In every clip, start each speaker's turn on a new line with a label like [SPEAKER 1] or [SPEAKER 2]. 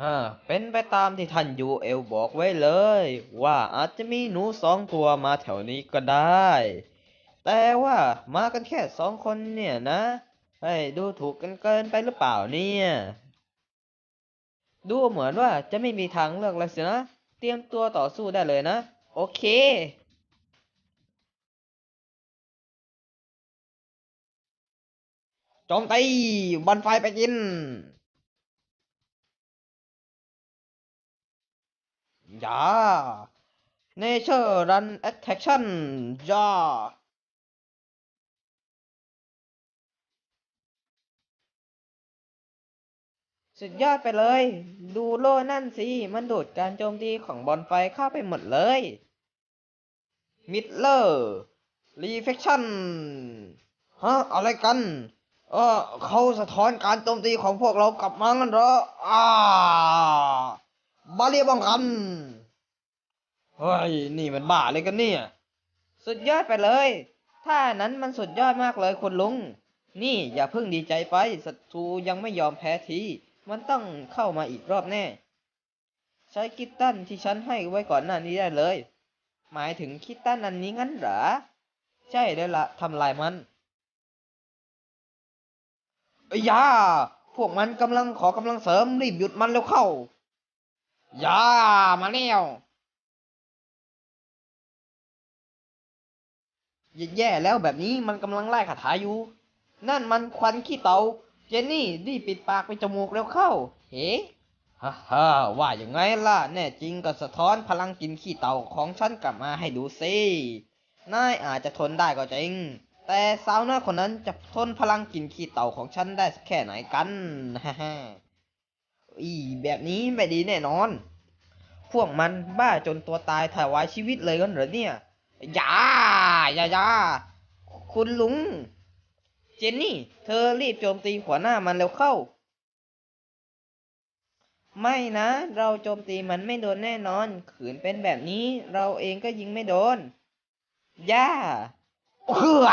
[SPEAKER 1] อ่าเป็นไปตามที่ท่านยูเอลบอกไว้เลย ว่าอาจจะมีหนูสองตัวมาแถวนี้ก็ได้ แต่ว่ามากันแค่สองคนเนี่ยนะเฮ้ยดูถูกกันเกินไปหรือเปล่าเนี่ย ดูเหมือนว่าจะไม่มีทางเลือกแล้วสินะ เตรียมตัวต่อสู้ได้เลยนะ โอเคโจมตีบอลไฟไปกิน ยา Nature Run Attraction ยาสุดยอดไปเลย ดูโล่นั่นสิ มันดูดการโจมตีของบอลไฟเข้าไปหมดเลย มิดเลอร์ รีเฟคชั่น ฮะ อะไรกัน เออเขาสะท้อนการโจมตีของพวกเรากลับมางั้นเหรออ่า บาเรียป้องกันเฮ้ย นี่มันบ้าอะไรกันเนี่ย สุดยอดไปเลย ถ้านั้นมันสุดยอดมากเลยคุณลุง นี่อย่าเพิ่งดีใจไป ศัตรูยังไม่ยอมแพ้ที มันต้องเข้ามาอีกรอบแน่ ใช้คิตตันที่ฉันให้ไว้ก่อนหน้านี้ได้เลย หมายถึงคิตตันอันนี้งั้นเหรอ ใช่แล้วละทำลายมันอยอยาพวกมันกำลังขอกำลังเสริมรีบหยุดมันแล้วเข้า ย่ามาแล้วแย่แล้วแบบนี้มันกำลังไล่คาถาอยู่ นั่นมันควันขี้เตา เจนนี่รีบปิดปากไปจมูกแล้วเข้า เฮ้ฮ่าฮ่าว่าอย่างไงล่ะ แน่จริงก็สะท้อนพลังกินขี้เต่าของฉันกลับมาให้ดูสิ นายอาจจะทนได้ก็จริง แต่สาวน้อยคนนั้นจะทนพลังกินขี้เต่าของฉันได้แค่ไหนกันฮ่าฮ่า อีแบบนี้ไม่ดีแน่นอน พวกมันบ้าจนตัวตายถวายชีวิตเลยกันเหรอเนี่ยอย่าอย่าอย่าคุณลุง เจนนี่ เธอรีบโจมตีหัวหน้ามันเร็วเข้า ไม่นะ เราโจมตีมันไม่โดนแน่นอน ขืนเป็นแบบนี้เราเองก็ยิงไม่โดน ย่าเฮือ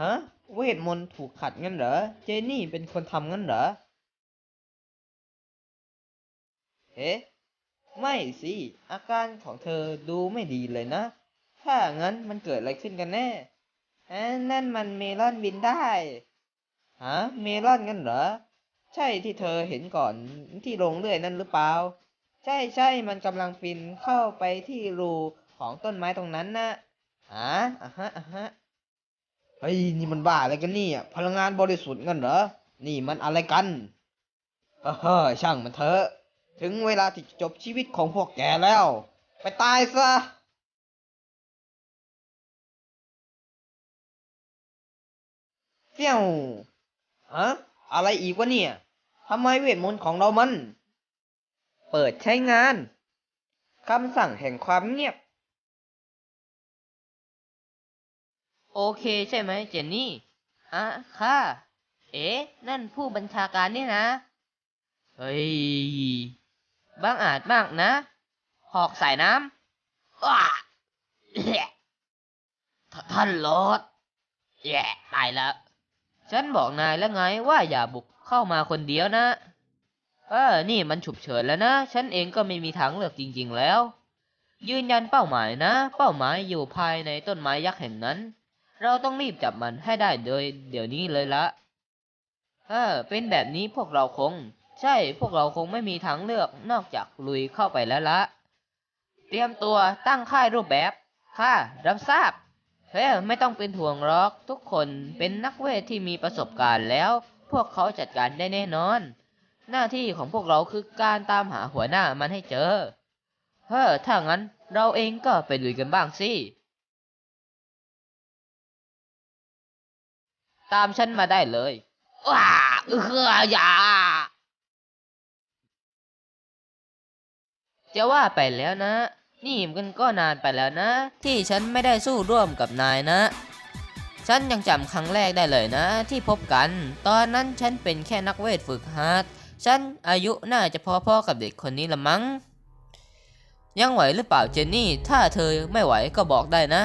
[SPEAKER 1] ฮะ เวทมนต์ถูกขัดงั้นเหรอ เจนนี่เป็นคนทำงั้นเหรอ เอ๊ะ ไม่สิ อาการของเธอดูไม่ดีเลยนะ ถ้างั้นมันเกิดอะไรขึ้นกันแน่อ่านั่นมันเมลอนบินได้ ฮะ เมลอนงั้นเหรอ ใช่ที่เธอเห็นก่อนที่ลงเลื่อยนั่นหรือเปล่า ใช่ใช่มันกำลังปีนเข้าไปที่รูของต้นไม้ตรงนั้นนะฮะอะฮะอะฮะเฮ้ยนี่มันบ้าอะไรกันนี่ยพลังงานบริสุทธิ์งั้นเหรอ นี่มันอะไรกัน เออช่างมันเถอะ ถึงเวลาที่จบชีวิตของพวกแกแล้ว ไปตายซะเฟี้ยวฮะอะไรอีกวะเนี่ยทำไมเวทมนต์ของเรามัน เปิดใช้งานคำสั่งแห่งความเงียบ
[SPEAKER 2] โอเคใช่ไหมเจนนี่อะค่ะ เอ๊ะ นั่นผู้บัญชาการนี่นะ เฮ้ย บางอาจมากนะ หอกสายน้ำอ้าทท่านลอดแย่ตายแล้ว ฉันบอกนายแล้วไงว่าอย่าบุกเข้ามาคนเดียวนะเออนี่มันฉุกเฉินแล้วนะ ฉันเองก็ไม่มีทางเลือกจริง ๆแล้ว ยืนยันเป้าหมายนะ เป้าหมายอยู่ภายในต้นไม้ยักษ์แห่งนั้น เราต้องรีบจับมันให้ได้โดย เดี๋ยวนี้เลยละ เออ เป็นแบบนี้พวกเราคง ใช่พวกเราคงไม่มีทางเลือกนอกจากลุยเข้าไปแล้วละ เตรียมตัวตั้งค่ายรูปแบบ ค่ะ รับทราบเฮ้ไม่ต้องเป็นห่วงหรอกทุกคนเป็นนักเวทที่มีประสบการณ์แล้ว พวกเขาจัดการได้แน่นอน หน้าที่ของพวกเราคือการตามหาหัวหน้ามันให้เจอ เฮ้อถ้างั้นเราเองก็ไปลุยกันบ้างสิ ตามฉันมาได้เลยว้าเอออย่า จะว่าไปแล้วนะ นี่มันก็นานไปแล้วนะ ที่ฉันไม่ได้สู้ร่วมกับนายนะ ฉันยังจำครั้งแรกได้เลยนะ ที่พบกัน ตอนนั้นฉันเป็นแค่นักเวทฝึกหัดฉันอายุน่าจะพอๆกับเด็กคนนี้ละมั้ง ยังไหวหรือเปล่าเจนนี่ ถ้าเธอไม่ไหวก็บอกได้นะ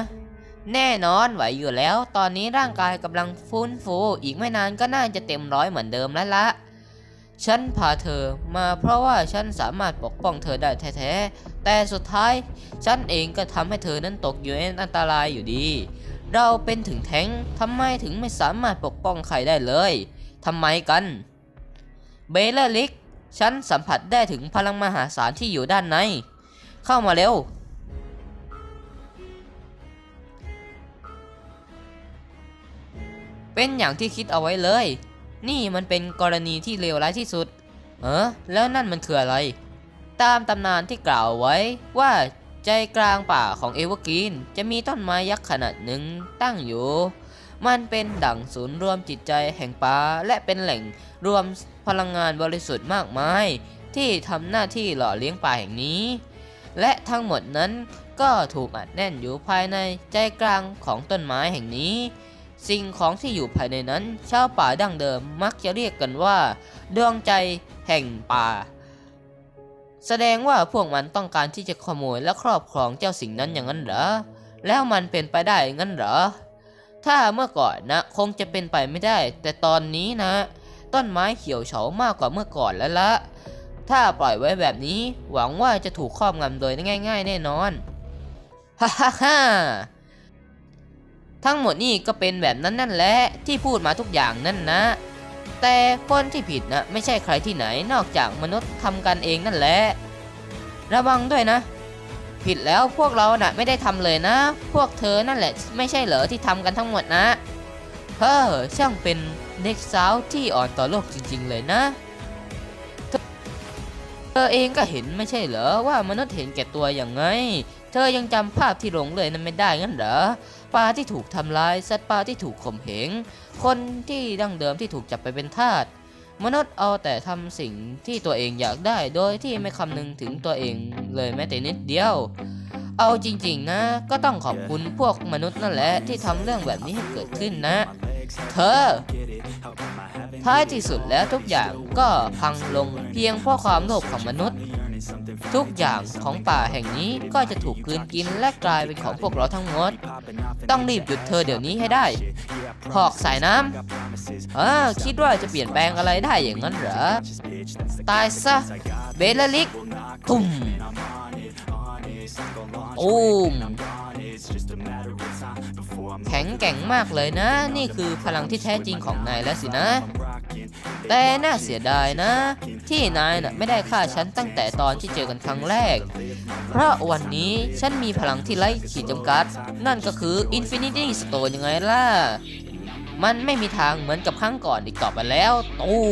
[SPEAKER 2] แน่นอนไหวอยู่แล้ว ตอนนี้ร่างกายกำลังฟื้นฟู อีกไม่นานก็น่าจะเต็มร้อยเหมือนเดิมแล้วละ
[SPEAKER 1] ฉันพาเธอมาเพราะว่าฉันสามารถปกป้องเธอได้แท้ๆ แต่สุดท้ายฉันเองก็ทำให้เธอนั้นตกอยู่ในอันตรายอยู่ดี เราเป็นถึงแท้งทำไมถึงไม่สามารถปกป้องใครได้เลยทำไมกัน เบลเลลิก ฉันสัมผัสได้ถึงพลังมหาศาลที่อยู่ด้านใน เข้ามาเร็วเป็นอย่างที่คิดเอาไว้เลย นี่มันเป็นกรณีที่เลวร้ายที่สุด เออแล้วนั่นมันคืออะไร ตามตำนานที่กล่าวไว้ว่าใจกลางป่าของเอเวอร์กรีนจะมีต้นไม้ยักษ์ขนาดหนึ่งตั้งอยู่ มันเป็นดั่งศูนย์รวมจิตใจแห่งป่าและเป็นแหล่งรวมพลังงานบริสุทธิ์มากมาย ที่ทำหน้าที่หล่อเลี้ยงป่าแห่งนี้ และทั้งหมดนั้นก็ถูกอัดแน่นอยู่ภายในใจกลางของต้นไม้แห่งนี้ สิ่งของที่อยู่ภายในนั้น ชาวป่าดั้งเดิมมักจะเรียกกันว่า ดวงใจแห่งป่า แสดงว่าพวกมันต้องการที่จะขโมยและครอบครองเจ้าสิ่งนั้นอย่างนั้นเหรอ แล้วมันเป็นไปได้งั้นเหรอ ถ้าเมื่อก่อนนะคงจะเป็นไปไม่ได้ แต่ตอนนี้นะ ต้นไม้เขียวเฉามากกว่าเมื่อก่อนแล้วละถ้าปล่อยไว้แบบนี้ หวังว่าจะถูกครอบงำโดยง่าย ๆ แน่นอนฮ่าฮ่าฮ่า ทั้งหมดนี่ก็เป็นแบบนั้นนั่นแหละที่พูดมาทุกอย่างนั่นนะ แต่คนที่ผิดนะไม่ใช่ใครที่ไหนนอกจากมนุษย์ทำกันเองนั่นแหละ ระวังด้วยนะ ผิดแล้วพวกเราน่ะไม่ได้ทำเลยนะ พวกเธอนั่นแหละ ไม่ใช่เหรอที่ทำกันทั้งหมดนะ เฮ้อช่างเป็นเด็กสาวที่อ่อนต่อโลกจริง ๆ เลยนะ ธอเองก็เห็นไม่ใช่เหรอว่ามนุษย์เห็นแก่ตัวอย่างไง เธอยังจำภาพที่หลงเลยนั้นไม่ได้งั้นเหรอปลาที่ถูกทำลายสัตว์ป่าที่ถูกข่มเหงคนที่ดั้งเดิมที่ถูกจับไปเป็นทาสมนุษย์เอาแต่ทำสิ่งที่ตัวเองอยากได้โดยที่ไม่คำนึงถึงตัวเองเลยแม้แต่นิดเดียว เอาจริงๆนะ ก็ต้องขอบคุณพวกมนุษย์นั่นแหละที่ทำเรื่องแบบนี้ให้เกิดขึ้นนะ เธอ ท้ายที่สุดแล้วทุกอย่างก็พังลงเพียงเพราะความโลภของมนุษย์ ทุกอย่างของป่าแห่งนี้ก็จะถูกกลืนกินและกลายเป็นของพวกเราทั้งหมด ต้องรีบหยุดเธอเดี๋ยวนี้ให้ได้หอกสายน้ำเออคิดว่าจะเปลี่ยนแปลงอะไรได้อย่างนั้นเหรอ ตายซะ เบลลิก ตุ่มอูม แข็งแกร่งมากเลยนะ นี่คือพลังที่แท้จริงของนายแล้วสินะ แต่น่าเสียดายนะ ที่นายน่ะไม่ได้ฆ่าฉันตั้งแต่ตอนที่เจอกันครั้งแรก เพราะวันนี้ฉันมีพลังที่ไร้ขีดจำกัด นั่นก็คือ Infinity Stone ยังไงล่ะ มันไม่มีทางเหมือนกับครั้งก่อนอีกต่อไปแล้วตู้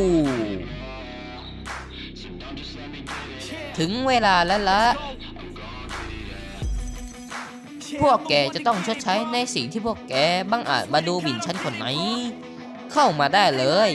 [SPEAKER 1] ถึงเวลาแล้วละ พวกแกจะต้องชดใช้ในสิ่งที่พวกแกบังอาจมาดูบิ่นฉันคนไหน เข้ามาได้เลย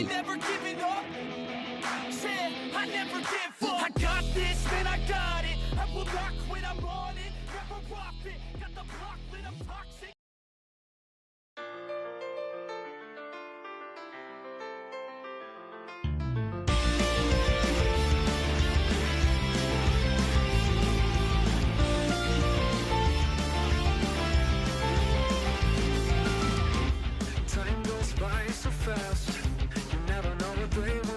[SPEAKER 3] by so fast. You never know what they will